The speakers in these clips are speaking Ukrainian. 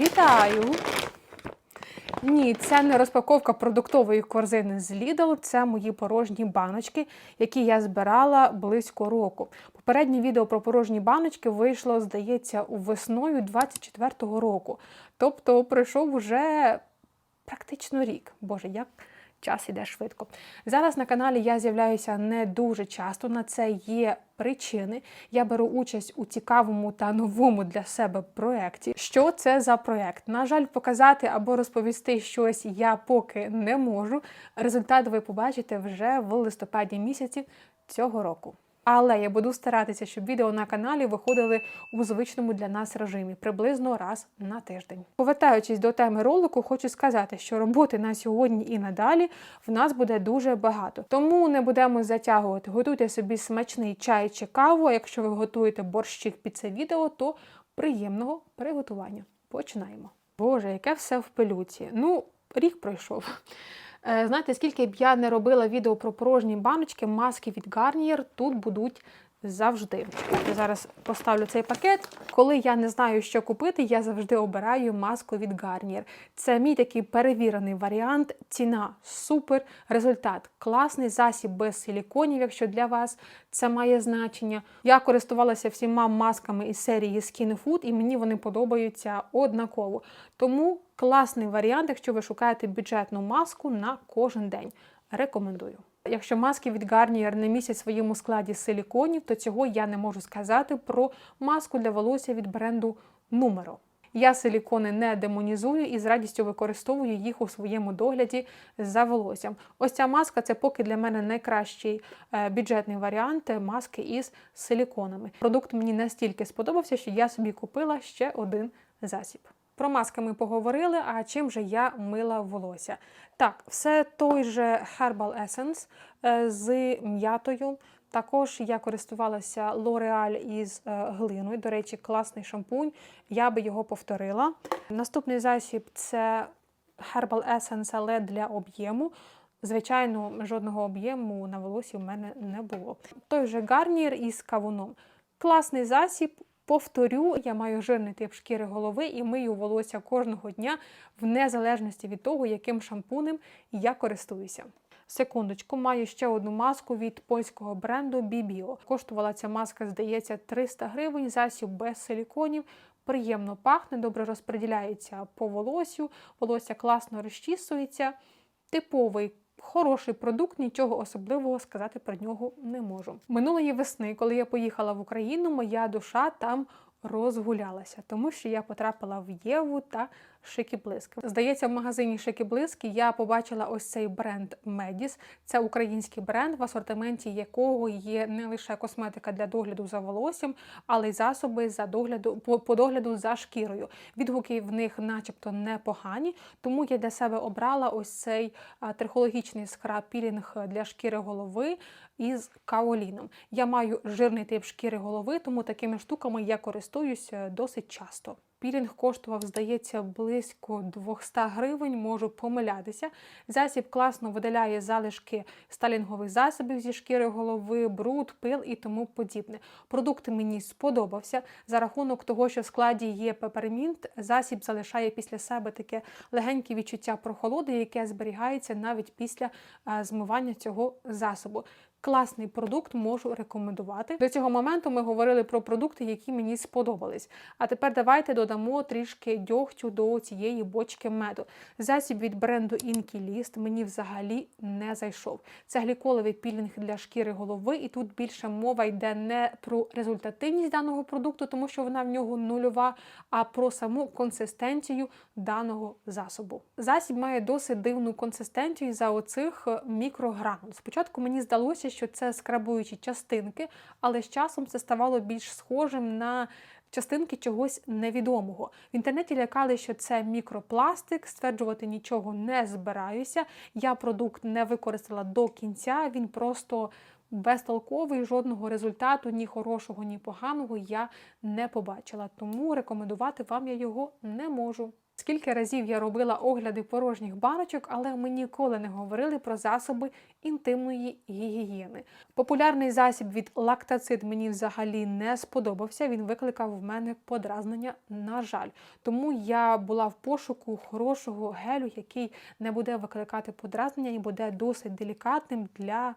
Вітаю! Ні, це не розпаковка продуктової корзини з Lidl, це мої порожні баночки, які я збирала близько року. Попереднє відео про порожні баночки вийшло, здається, весною 24-го року. Тобто пройшов уже практично рік. Боже, як час іде швидко. Зараз на каналі я з'являюся не дуже часто. На це є причини. Я беру участь у цікавому та новому для себе проєкті. Що це за проєкт? На жаль, показати або розповісти щось я поки не можу. Результат ви побачите вже в листопаді місяці цього року. Але я буду старатися, щоб відео на каналі виходили у звичному для нас режимі приблизно раз на тиждень. Повертаючись до теми ролику, хочу сказати, що роботи на сьогодні і надалі в нас буде дуже багато. Тому не будемо затягувати. Готуйте собі смачний чай чи каву. Якщо ви готуєте борщик під це відео, то приємного приготування. Починаємо. Боже, яке все в пилюці. Ну, рік пройшов. Е, Знаєте, скільки б я не робила відео про порожні баночки, маски від Garnier тут будуть завжди. Я зараз поставлю цей пакет. Коли я не знаю, що купити, я завжди обираю маску від Garnier. Це мій такий перевірений варіант. Ціна супер, результат класний засіб без силіконів, якщо для вас це має значення. Я користувалася всіма масками із серії Skin Food, і мені вони подобаються однаково. Тому класний варіант, якщо ви шукаєте бюджетну маску на кожен день. Рекомендую. Якщо маски від Garnier не містять своєму складі силіконів, то цього я не можу сказати про маску для волосся від бренду Numero. Я силікони не демонізую і з радістю використовую їх у своєму догляді за волоссям. Ось ця маска це поки для мене найкращий е, бюджетний варіант маски із силіконами. Продукт мені настільки сподобався, що я собі купила ще один засіб. Про маски ми поговорили, а чим же я мила волосся? Так, все той же Herbal Essence е, з м'ятою. Також я користувалася L'Oreal із е, глиною. До речі, класний шампунь. Я би його повторила. Наступний засіб це Herbal Essence, але для об'єму. Звичайно, жодного об'єму на волосі в мене не було. Той же Garnier із кавуном. Класний засіб. Повторю, я маю жирний тип шкіри голови і мию волосся кожного дня в незалежності від того, яким шампунем я користуюся. Секундочку, маю ще одну маску від польського бренду Bibio. Коштувала ця маска, здається, 300 гривень, засіб без силіконів. Приємно пахне, добре розподіляється по волосю, волосся класно розчісується. Типовий Хороший продукт, нічого особливого сказати про нього не можу. Минулої весни, коли я поїхала в Україну, моя душа там розгулялася, тому що я потрапила в Єву та Шикіблиск. Здається, в магазині Шикіблиск я побачила ось цей бренд Медіс. Це український бренд, в асортименті якого є не лише косметика для догляду за волоссям, але й засоби за догляду по, по догляду за шкірою. Відгуки в них, начебто, непогані, тому я для себе обрала ось цей трихологічний скраб пілінг для шкіри голови із каоліном. Я маю жирний тип шкіри голови, тому такими штуками я користуюсь досить часто. Пілінг коштував, здається, близько 200 гривень, можу помилятися. Засіб класно видаляє залишки сталінгових засобів зі шкіри голови, бруд, пил і тому подібне. Продукт мені сподобався. За рахунок того, що в складі є пепермінт, засіб залишає після себе таке легеньке відчуття прохолоди, яке зберігається навіть після змивання цього засобу. Класний продукт можу рекомендувати. До цього моменту ми говорили про продукти, які мені сподобались. А тепер давайте додамо трішки дьогтю до цієї бочки меду. Засіб від бренду List мені взагалі не зайшов. Це гліколовий пілінг для шкіри голови, і тут більше мова йде не про результативність даного продукту, тому що вона в нього нульова, а про саму консистенцію даного засобу. Засіб має досить дивну консистенцію за оцих мікрогранул. Спочатку мені здалося, що це скрабуючі частинки, але з часом це ставало більш схожим на частинки чогось невідомого. В інтернеті лякали, що це мікропластик, стверджувати нічого не збираюся. Я продукт не використала до кінця, він просто безтолковий, жодного результату, ні хорошого, ні поганого я не побачила. Тому рекомендувати вам я його не можу. Скільки разів я робила огляди порожніх баночок, але ми ніколи не говорили про засоби інтимної гігієни. Популярний засіб від лактацид мені взагалі не сподобався. Він викликав в мене подразнення, на жаль. Тому я була в пошуку хорошого гелю, який не буде викликати подразнення і буде досить делікатним для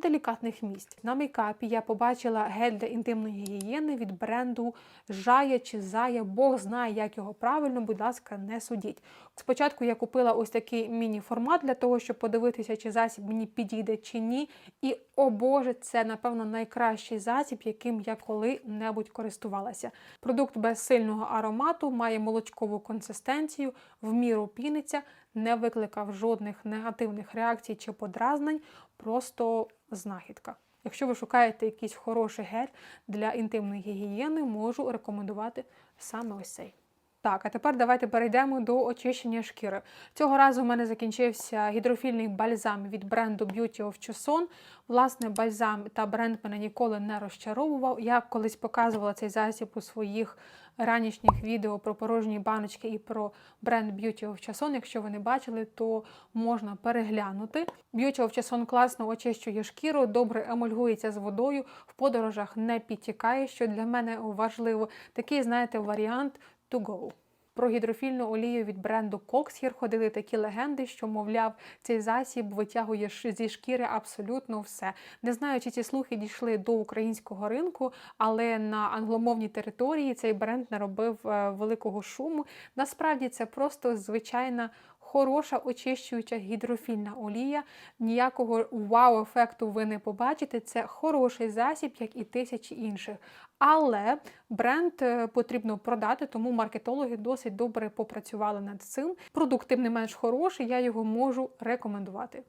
делікатних місць. На мейкапі я побачила гель для інтимної гігієни від бренду Жая чи Зая. Бог знає, як його правильно, будь ласка, не судіть. Спочатку я купила ось такий міні-формат для того, щоб подивитися, чи засіб мені підійде чи ні. І, о Боже, це, напевно, найкращий засіб, яким я коли-небудь користувалася. Продукт без сильного аромату, має молочкову консистенцію, в міру піниться, не викликав жодних негативних реакцій чи подразнень, просто знахідка. Якщо ви шукаєте якийсь хороший гель для інтимної гігієни, можу рекомендувати саме ось цей. Так, а тепер давайте перейдемо до очищення шкіри. Цього разу в мене закінчився гідрофільний бальзам від бренду Beauty of Chuson. Власне, бальзам та бренд мене ніколи не розчаровував. Я колись показувала цей засіб у своїх ранішніх відео про порожні баночки і про бренд Beauty of Chuson. Якщо ви не бачили, то можна переглянути. Beauty of Chuson класно очищує шкіру, добре емульгується з водою, в подорожах не підтікає, що для мене важливо. Такий, знаєте, варіант to go. Про гідрофільну олію від бренду Coxhier ходили такі легенди, що, мовляв, цей засіб витягує зі шкіри абсолютно все. Не знаю, чи ці слухи дійшли до українського ринку, але на англомовній території цей бренд наробив е, великого шуму. Насправді це просто звичайна. Хороша очищуюча гідрофільна олія. Ніякого вау-ефекту ви не побачите. Це хороший засіб, як і тисячі інших. Але бренд е, потрібно продати, тому маркетологи досить добре попрацювали над цим. Продукт, тим не менш хороший, я його можу рекомендувати.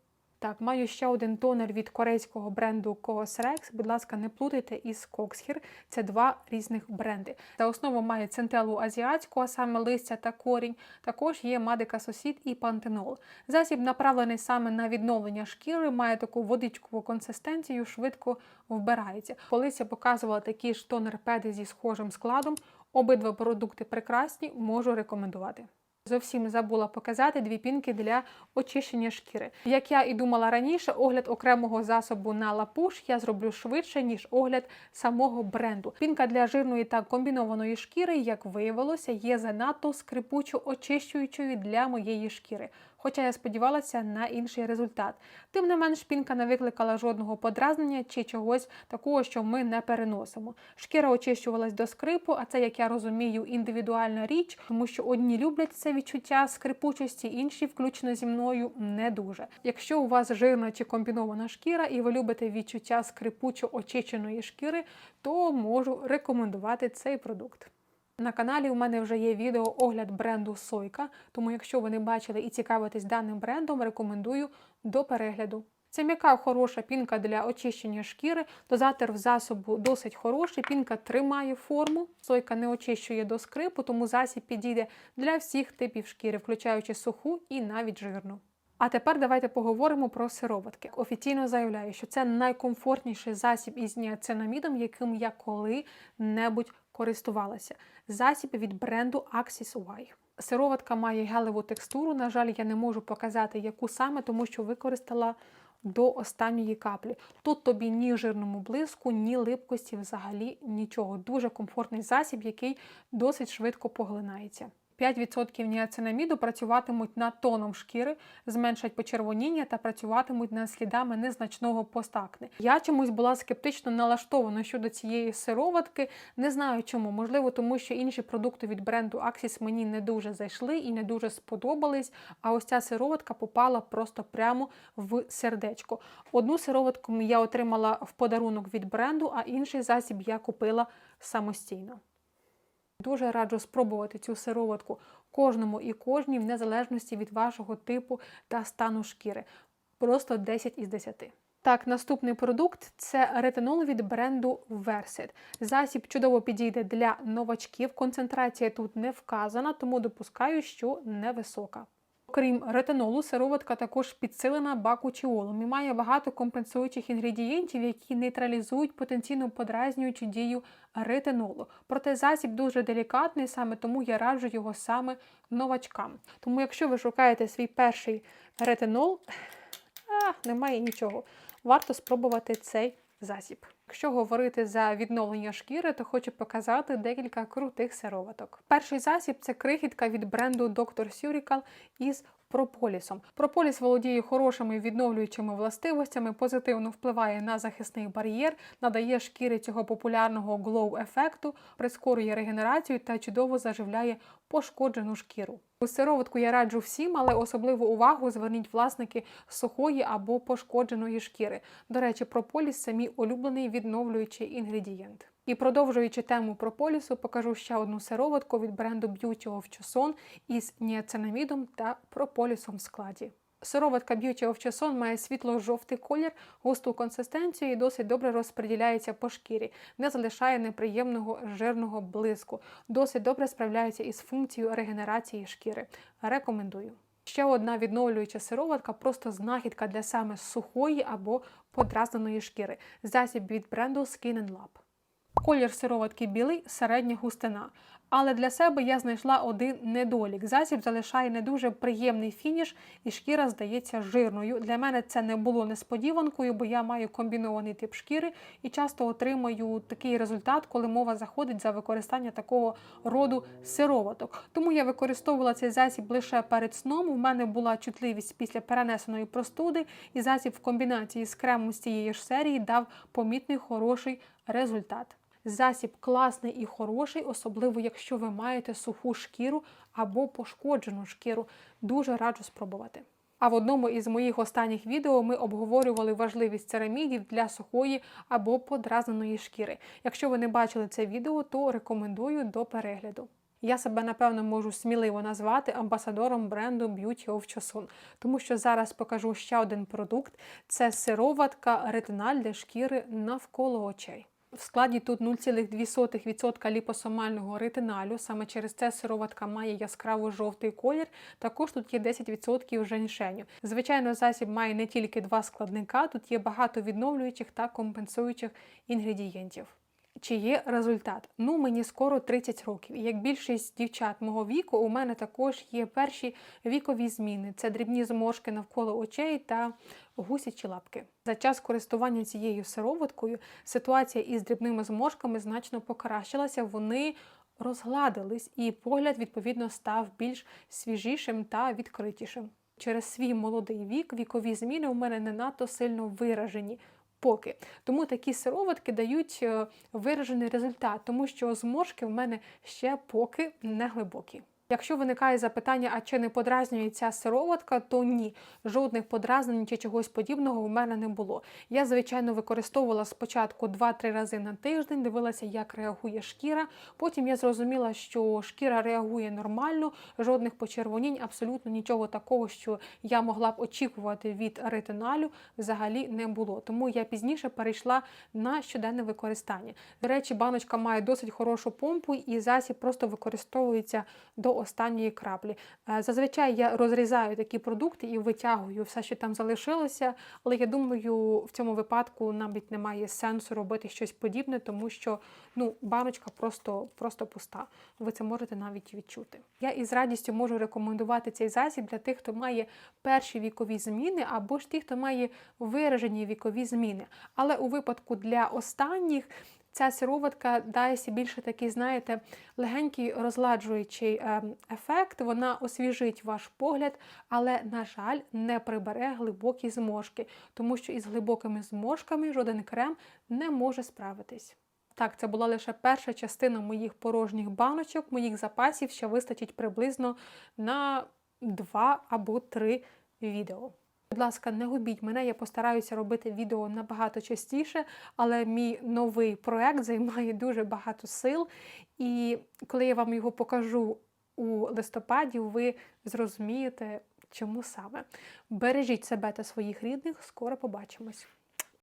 Так, маю ще один тонер від корейського бренду Cosrex. Будь ласка, не плутайте із Coxhier. Це два різних бренди. За основу має центелу азіатську, а саме листя та корінь. Також є Медика Сусід і пантенол. Засіб направлений саме на відновлення шкіри, має таку водичкову консистенцію, швидко вбирається. Колись я показувала такі ж тонер-педи зі схожим складом. Обидва продукти прекрасні, можу рекомендувати. Зовсім забула показати дві пінки для очищення шкіри. Як я і думала раніше, огляд окремого засобу на лапуш я зроблю швидше, ніж огляд самого бренду. Пінка для жирної та комбінованої шкіри, як виявилося, є занадто скрипучо очищуючою для моєї шкіри. Хоча я сподівалася на інший результат. Тим не менш, пінка не викликала жодного подразнення чи чогось такого, що ми не переносимо. Шкіра очищувалась до скрипу, а це, як я розумію, індивідуальна річ, тому що одні люблять це відчуття скрипучості, інші, включно зі мною, не дуже. Якщо у вас жирна чи комбінована шкіра, і ви любите відчуття скрипучо очищеної шкіри, то можу рекомендувати цей продукт. На каналі у мене вже є відео огляд бренду Сойка, тому якщо ви не бачили і цікавитесь даним брендом, рекомендую до перегляду. Це м'яка хороша пінка для очищення шкіри. Дозатор в засобу досить хороший. Пінка тримає форму, сойка не очищує до скрипу, тому засіб підійде для всіх типів шкіри, включаючи суху і навіть жирну. А тепер давайте поговоримо про сироватки. Офіційно заявляю, що це найкомфортніший засіб із ніацинамідом, яким я коли-небудь користувалася. Засіб від бренду Axis Y. Сироватка має гелеву текстуру. На жаль, я не можу показати, яку саме, тому що використала до останньої каплі. Тут тобі ні жирному блиску, ні липкості, взагалі нічого. Дуже комфортний засіб, який досить швидко поглинається. 5% ніацинаміду працюватимуть над тоном шкіри, зменшать почервоніння та працюватимуть над слідами незначного постакне. Я чомусь була скептично налаштована щодо цієї сироватки. Не знаю чому. Можливо, тому що інші продукти від бренду Axis мені не дуже зайшли і не дуже сподобались. А ось ця сироватка попала просто прямо в сердечко. Одну сироватку я отримала в подарунок від бренду, а інший засіб я купила самостійно. Дуже раджу спробувати цю сироватку кожному і кожній, в незалежності від вашого типу та стану шкіри. Просто 10 із 10. Так, наступний продукт це ретинол від бренду Versed. Засіб чудово підійде для новачків. Концентрація тут не вказана, тому допускаю, що невисока. Крім ретинолу, сироватка також підсилена бакучіолом і має багато компенсуючих інгредієнтів, які нейтралізують потенційно подразнюючу дію ретинолу. Проте засіб дуже делікатний, саме тому я раджу його саме новачкам. Тому, якщо ви шукаєте свій перший ретинол, а, немає нічого. Варто спробувати цей засіб. Якщо говорити за відновлення шкіри, то хочу показати декілька крутих сироваток. Перший засіб це крихітка від бренду Dr. Surical із прополісом. Прополіс володіє хорошими відновлюючими властивостями, позитивно впливає на захисний бар'єр, надає шкірі цього популярного глоу-ефекту, прискорює регенерацію та чудово заживляє пошкоджену шкіру. Сироватку я раджу всім, але особливу увагу зверніть власники сухої або пошкодженої шкіри. До речі, прополіс це мій улюблений відновлюючий інгредієнт. І продовжуючи тему прополісу, покажу ще одну сироватку від бренду Beauty of Choson із ніацинамідом та прополісом в складі. Сироватка Beauty of Choson має світло-жовтий колір, густу консистенцію і досить добре розподіляється по шкірі, не залишає неприємного жирного блиску. Досить добре справляється із функцією регенерації шкіри. Рекомендую. Ще одна відновлююча сироватка просто знахідка для саме сухої або подразненої шкіри. Засіб від бренду Skin Lab. Колір сироватки білий, середня густина. Але для себе я знайшла один недолік. Засіб залишає не дуже приємний фініш, і шкіра здається жирною. Для мене це не було несподіванкою, бо я маю комбінований тип шкіри і часто отримую такий результат, коли мова заходить за використання такого роду сироваток. Тому я використовувала цей засіб лише перед сном. У мене була чутливість після перенесеної простуди, і засіб в комбінації з кремом з цієї ж серії дав помітний хороший результат. Засіб класний і хороший, особливо якщо ви маєте суху шкіру або пошкоджену шкіру. Дуже раджу спробувати. А в одному із моїх останніх відео ми обговорювали важливість церамідів для сухої або подразненої шкіри. Якщо ви не бачили це відео, то рекомендую до перегляду. Я себе напевно можу сміливо назвати амбасадором бренду Beauty of Chosun, тому що зараз покажу ще один продукт: це сироватка ретиналь для шкіри навколо очей. В складі тут 0,2% ліпосомального ретиналю. Саме через це сироватка має яскраво жовтий колір. Також тут є 10% женьшеню. Звичайно, засіб має не тільки два складника, тут є багато відновлюючих та компенсуючих інгредієнтів. Чи є результат? Ну, мені скоро 30 років. Як більшість дівчат мого віку, у мене також є перші вікові зміни. Це дрібні зморшки навколо очей та гусячі лапки. За час користування цією сироваткою ситуація із дрібними зморшками значно покращилася. Вони розгладились, і погляд, відповідно, став більш свіжішим та відкритішим. Через свій молодий вік вікові зміни у мене не надто сильно виражені поки. Тому такі сироватки дають е, виражений результат, тому що зморшки в мене ще поки не глибокі. Якщо виникає запитання, а чи не подразнює ця сироватка, то ні, жодних подразнень чи чогось подібного у мене не було. Я, звичайно, використовувала спочатку 2-3 рази на тиждень, дивилася, як реагує шкіра. Потім я зрозуміла, що шкіра реагує нормально, жодних почервонінь, абсолютно нічого такого, що я могла б очікувати від ретиналю, взагалі не було. Тому я пізніше перейшла на щоденне використання. До речі, баночка має досить хорошу помпу, і засіб просто використовується до останньої краплі. Е, Зазвичай я розрізаю такі продукти і витягую все, що там залишилося, але я думаю, в цьому випадку навіть немає сенсу робити щось подібне, тому що ну, баночка просто, просто пуста. Ви це можете навіть відчути. Я із радістю можу рекомендувати цей засіб для тих, хто має перші вікові зміни, або ж тих, хто має виражені вікові зміни. Але у випадку для останніх ця сироватка дасть більше такий, знаєте, легенький розладжуючий ем, ефект. Вона освіжить ваш погляд, але, на жаль, не прибере глибокі зморшки, тому що із глибокими зморшками жоден крем не може справитись. Так, це була лише перша частина моїх порожніх баночок, моїх запасів, що вистачить приблизно на два або три відео. Будь ласка, не губіть мене, я постараюся робити відео набагато частіше, але мій новий проект займає дуже багато сил. І коли я вам його покажу у листопаді, ви зрозумієте, чому саме. Бережіть себе та своїх рідних, скоро побачимось.